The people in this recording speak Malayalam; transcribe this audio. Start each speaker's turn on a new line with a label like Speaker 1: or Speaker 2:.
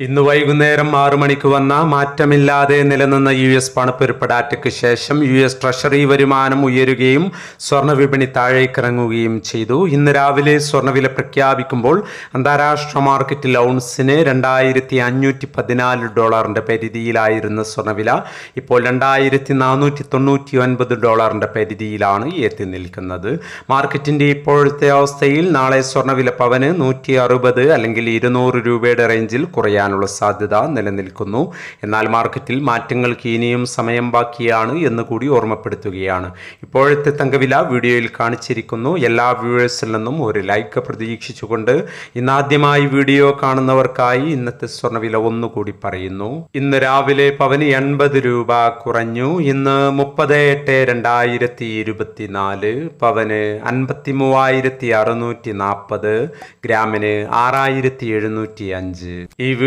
Speaker 1: ഇന്ന് വൈകുന്നേരം ആറു മണിക്ക് വന്ന മാറ്റമില്ലാതെ നിലനിന്ന യു എസ് പണപ്പെരുപ്പ് ഡാറ്റയ്ക്ക് ശേഷം യു എസ് ട്രഷറി വരുമാനം ഉയരുകയും സ്വർണ വിപണി താഴേക്കിറങ്ങുകയും ചെയ്തു. ഇന്ന് രാവിലെ സ്വർണവില പ്രഖ്യാപിക്കുമ്പോൾ അന്താരാഷ്ട്ര മാർക്കറ്റിൽ ഔൺസിന് രണ്ടായിരത്തി അഞ്ഞൂറ്റി പതിനാല് ഡോളറിന്റെ പരിധിയിലായിരുന്ന സ്വർണവില ഇപ്പോൾ രണ്ടായിരത്തി നാനൂറ്റി തൊണ്ണൂറ്റി ഒൻപത് ഡോളറിന്റെ പരിധിയിലാണ് എത്തി നിൽക്കുന്നത്. മാർക്കറ്റിന്റെ ഇപ്പോഴത്തെ അവസ്ഥയിൽ നാളെ സ്വർണവില പവന് നൂറ്റി അറുപത് അല്ലെങ്കിൽ ഇരുന്നൂറ് രൂപയുടെ റേഞ്ചിൽ കുറയാനുള്ള സാധ്യത നിലനിൽക്കുന്നു. എന്നാൽ മാർക്കറ്റിൽ മാറ്റങ്ങൾക്ക് ഇനിയും സമയം ബാക്കിയാണ് എന്ന് കൂടി ഓർമ്മപ്പെടുത്തുകയാണ്. ഇപ്പോഴത്തെ തങ്കവില വീഡിയോയിൽ കാണിച്ചിരിക്കുന്നു. എല്ലാ വ്യൂവേഴ്സിൽ നിന്നും ഒരു ലൈക്ക് പ്രതീക്ഷിച്ചുകൊണ്ട് ഇന്നാദ്യമായി വീഡിയോ കാണുന്നവർക്കായി ഇന്നത്തെ സ്വർണവില ഒന്നുകൂടി പറയുന്നു. ഇന്ന് രാവിലെ പവന് എൺപത് രൂപ കുറഞ്ഞു. ഇന്ന് മുപ്പത് എട്ട് രണ്ടായിരത്തി ഇരുപത്തിനാല്. പവന് അൻപത്തി മൂവായിരത്തി അറുന്നൂറ്റി നാൽപ്പത്. ഗ്രാമിന് ആറായിരത്തി എഴുന്നൂറ്റി അഞ്ച്. ഈ